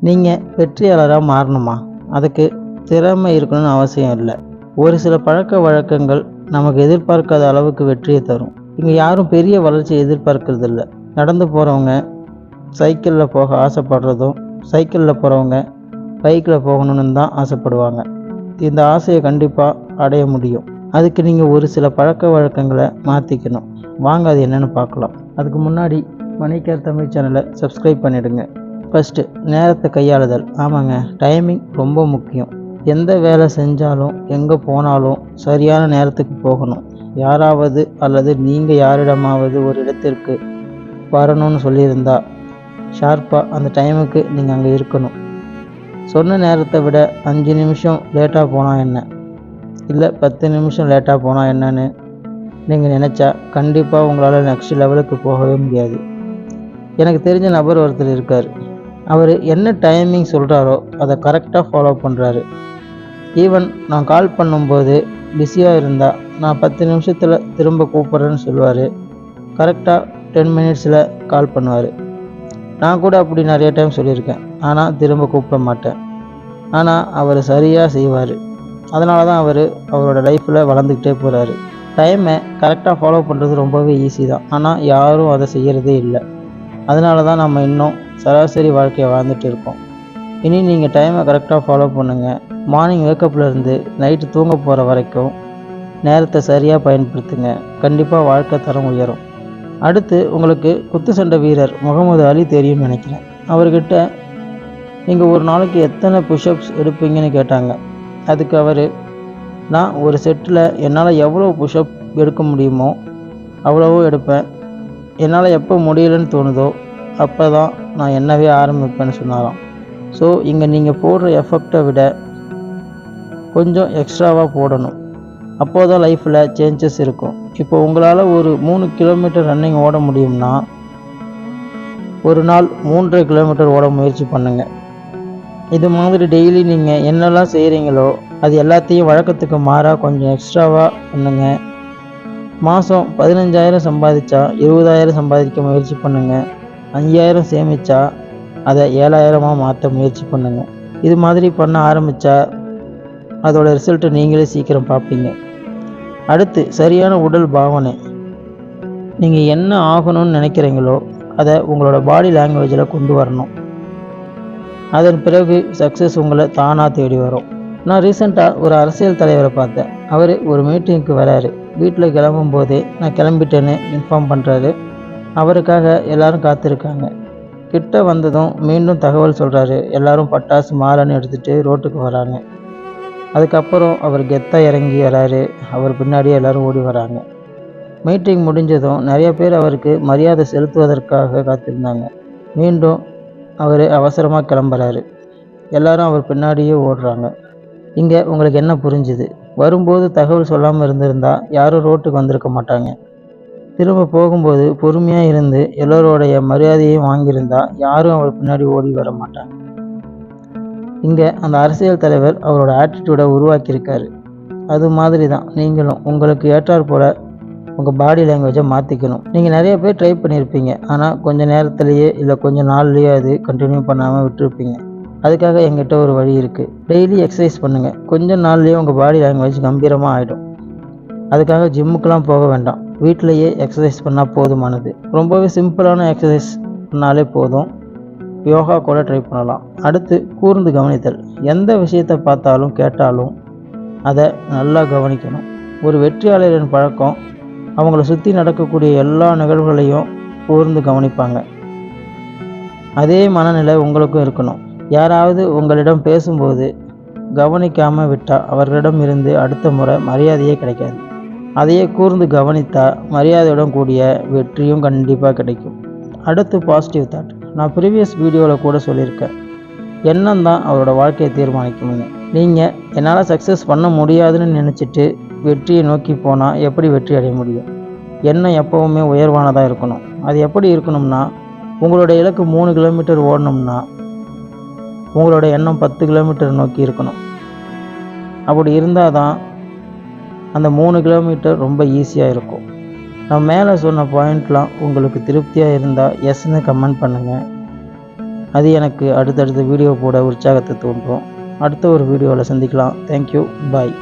நீங்கள் வெற்றியாளராக மாறணுமா? அதுக்கு திறமை இருக்கணும்னு அவசியம் இல்லை. ஒரு சில பழக்க வழக்கங்கள் நமக்கு எதிர்பார்க்காத அளவுக்கு வெற்றியை தரும். இங்கே யாரும் பெரிய வளர்ச்சியை எதிர்பார்க்கறதில்ல நடந்து போகிறவங்க சைக்கிளில் போக ஆசைப்படுறதும் சைக்கிளில் போகிறவங்க பைக்கில் போகணும்னு தான் ஆசைப்படுவாங்க. இந்த ஆசையை கண்டிப்பாக அடைய முடியும். அதுக்கு நீங்கள் ஒரு சில பழக்க வழக்கங்களை மாற்றிக்கணும் வாங்க அது என்னென்னு பார்க்கலாம். அதுக்கு முன்னாடி மணிக்கேர் தமிழ் சேனலை சப்ஸ்கிரைப் பண்ணிவிடுங்க ஃபஸ்ட்டு நேரத்தை கையாளுதல். ஆமாங்க டைமிங் ரொம்ப முக்கியம். எந்த வேலை செஞ்சாலும் எங்கே போனாலும் சரியான நேரத்துக்கு போகணும். யாராவது அல்லது நீங்கள் யாரிடமாவது ஒரு இடத்திற்கு வரணும்னு சொல்லியிருந்தா ஷார்ப்பாக அந்த டைமுக்கு நீங்கள் அங்கே இருக்கணும். சொன்ன நேரத்தை விட அஞ்சு நிமிஷம் லேட்டாக போனால் என்ன? இல்லை பத்து நிமிஷம் லேட்டாக போனால் என்னன்னு நீங்கள் நினச்சா கண்டிப்பாக உங்களால் நெக்ஸ்ட் லெவலுக்கு போகவே முடியாது. எனக்கு தெரிஞ்ச நபர் ஒருத்தர் இருக்கார். அவர் என்ன டைமிங் சொல்கிறாரோ அதை கரெக்டாக ஃபாலோ பண்ணுறாரு ஈவன் நான் கால் பண்ணும்போது பிஸியாக இருந்தால் நான் பத்து நிமிஷத்தில் திரும்ப கூப்பிட்றேன்னு சொல்லுவார். கரெக்டாக டென் மினிட்ஸில் கால் பண்ணுவார். நான் கூட அப்படி நிறைய டைம் சொல்லியிருக்கேன். ஆனால் திரும்ப கூப்பிட மாட்டேன். ஆனால் அவர் சரியாக செய்வார். அதனால தான் அவர் அவரோட லைஃப்பில் வளர்ந்துக்கிட்டே போகிறாரு டைமை கரெக்டாக ஃபாலோ பண்ணுறது ரொம்பவே ஈஸி தான். ஆனால் யாரும் அதை செய்கிறதே இல்லை. அதனால தான் நம்ம இன்னும் சராசரி வாழ்க்கையை வாழ்ந்துட்டு இருக்கோம். இனி நீங்கள் டைமை கரெக்டாக ஃபாலோ பண்ணுங்கள் மார்னிங் இருந்து நைட்டு தூங்க போகிற வரைக்கும் நேரத்தை சரியாக பயன்படுத்துங்க. கண்டிப்பாக வாழ்க்கை தரம் உயரும். அடுத்து உங்களுக்கு குத்து சண்டை வீரர் முகமது அலி தெரியும்னு நினைக்கிறேன். அவர்கிட்ட நீங்கள் ஒரு நாளைக்கு எத்தனை புஷ்அப்ஸ் எடுப்பீங்கன்னு கேட்டாங்க. அதுக்கு அவர் நான் ஒரு செட்டில் என்னால் எவ்வளோ புஷ்அப் எடுக்க முடியுமோ அவ்வளவோ எடுப்பேன். என்னால் எப்போ முடியலன்னு தோணுதோ அப்போ தான் நான் என்னவே ஆரம்பிப்பேன்னு சொன்னாராம். ஸோ இங்கே நீங்கள் போடுற எஃபெக்டை விட கொஞ்சம் எக்ஸ்ட்ராவாக போடணும். அப்போ தான் லைஃப்பில் சேஞ்சஸ் இருக்கும். இப்போ உங்களால் ஒரு மூணு கிலோமீட்டர் ரன்னிங் ஓட முடியும்னா ஒரு நாள் மூன்றரை கிலோமீட்டர் ஓட முயற்சி பண்ணுங்கள் இது மாதிரி டெய்லி நீங்கள் என்னெல்லாம் செய்கிறீங்களோ அது எல்லாத்தையும் வழக்கத்துக்கு மாறாக கொஞ்சம் எக்ஸ்ட்ராவாக பண்ணுங்கள் மாதம் பதினஞ்சாயிரம் சம்பாதிச்சா இருபதாயிரம் சம்பாதிக்க முயற்சி பண்ணுங்கள் அஞ்சாயிரம் சேமிச்சா அதை ஏழாயிரமாக மாற்ற முயற்சி பண்ணுங்கள் இது மாதிரி பண்ண ஆரம்பித்தா அதோட ரிசல்ட்டை நீங்களே சீக்கிரம் பார்ப்பீங்க. அடுத்து சரியான உடல் பாவனை. நீங்கள் என்ன ஆகணும்னு நினைக்கிறீங்களோ அதை உங்களோட பாடி லாங்குவேஜில் கொண்டு வரணும். அதன் பிறகு சக்ஸஸ் உங்களை தானாக தேடி வரும். நான் ரீசெண்டாக ஒரு அரசியல் தலைவரை பார்த்தேன். அவர் ஒரு மீட்டிங்க்கு வராரு. வீட்டில் கிளம்பும் போதே நான் கிளம்பிட்டேன்னு இன்ஃபார்ம் பண்ணுறாரு அவருக்காக எல்லாரும் காத்திருக்காங்க. கிட்ட வந்ததும் மீண்டும் தகவல் சொல்கிறாரு எல்லாரும் பட்டாசு மாலைன்னு எடுத்துகிட்டு ரோட்டுக்கு வராங்க. அதுக்கப்புறம் அவர் கெத்தாக இறங்கி வராரு. அவர் பின்னாடியே எல்லாரும் ஓடி வராங்க. மீட்டிங் முடிஞ்சதும் நிறைய பேர் அவருக்கு மரியாதை செலுத்துவதற்காக காத்திருந்தாங்க. மீண்டும் அவர் அவசரமாக கிளம்புறாரு. எல்லாரும் அவர் பின்னாடியே ஓடுறாங்க. இங்கே உங்களுக்கு என்ன புரிஞ்சுது? வரும்போது தகவல் சொல்லாமல் இருந்திருந்தா யாரும் ரோட்டுக்கு வந்திருக்க மாட்டாங்க. திரும்ப போகும்போது பொறுமையாக இருந்து எல்லோருடைய மரியாதையும் வாங்கியிருந்தா யாரும் அவர் பின்னாடி ஓடி வர மாட்டாங்க. இங்கே அந்த அரசியல் தலைவர் அவரோட ஆட்டிடியூடை உருவாக்கியிருக்காரு. அது மாதிரி தான் நீங்களும் உங்களுக்கு ஏற்றாற் போல் உங்கள் பாடி லாங்குவேஜை மாற்றிக்கணும் நீங்கள் நிறைய பேர் ட்ரை பண்ணியிருப்பீங்க. ஆனால் கொஞ்சம் நேரத்துலேயே இல்லை கொஞ்சம் நாள்லேயே அது கண்டினியூ பண்ணாமல் விட்டுருப்பீங்க. அதுக்காக எங்கிட்ட ஒரு வழி இருக்குது டெய்லி எக்ஸசைஸ் பண்ணுங்கள் கொஞ்சம் நாள்லேயே உங்கள் பாடி லாங்குவேஜ் கம்பீரமாக ஆகிடும் அதுக்காக ஜிம்முக்கெலாம் போக வேண்டாம். வீட்டிலையே எக்ஸசைஸ் பண்ணால் போதுமானது. ரொம்பவே சிம்பிளான எக்ஸசைஸ் பண்ணாலே போதும். யோகா கூட ட்ரை பண்ணலாம். அடுத்து கூர்ந்து கவனித்தல். எந்த விஷயத்தை பார்த்தாலும் கேட்டாலும் அதை நல்லா கவனிக்கணும். ஒரு வெற்றியாளரின் பழக்கம் அவங்கள சுற்றி நடக்கக்கூடிய எல்லா நிகழ்வுகளையும் கூர்ந்து கவனிப்பாங்க. அதே மனநிலை உங்களுக்கும் இருக்கணும். யாராவது உங்களிடம் பேசும்போது கவனிக்காமல் விட்டால் அவர்களிடம் இருந்து அடுத்த முறை மரியாதையே கிடைக்காது. அதையே கூர்ந்து கவனித்தா மரியாதையுடன் கூடிய வெற்றியும் கண்டிப்பாக கிடைக்கும். அடுத்து பாசிட்டிவ் தாட் நான் ப்ரீவியஸ் வீடியோவில் கூட சொல்லியிருக்கேன். எண்ணம் தான் அவரோட வாழ்க்கையை தீர்மானிக்கும்னு. நீங்கள் என்னால் சக்ஸஸ் பண்ண முடியாதுன்னு நினச்சிட்டு வெற்றியை நோக்கி போனால் எப்படி வெற்றி அடைய முடியும்? எண்ணம் எப்போவுமே உயர்வானதாக இருக்கணும். அது எப்படி இருக்கணும்னா உங்களோட இலக்கு மூணு கிலோமீட்டர் ஓடணும்னா உங்களோட எண்ணம் பத்து கிலோமீட்டர் நோக்கி இருக்கணும். அப்படி இருந்தால் தான் அந்த மூணு கிலோமீட்டர் ரொம்ப ஈஸியாக இருக்கும். நான் மேலே சொன்ன பாயிண்ட்லாம் உங்களுக்கு திருப்தியாக இருந்தால் எஸ்ன்னு கமெண்ட் பண்ணுங்கள் அது எனக்கு அடுத்தடுத்த வீடியோ போட உற்சாகத்தை தூண்டும். அடுத்த ஒரு வீடியோவில் சந்திக்கலாம். Thank you bye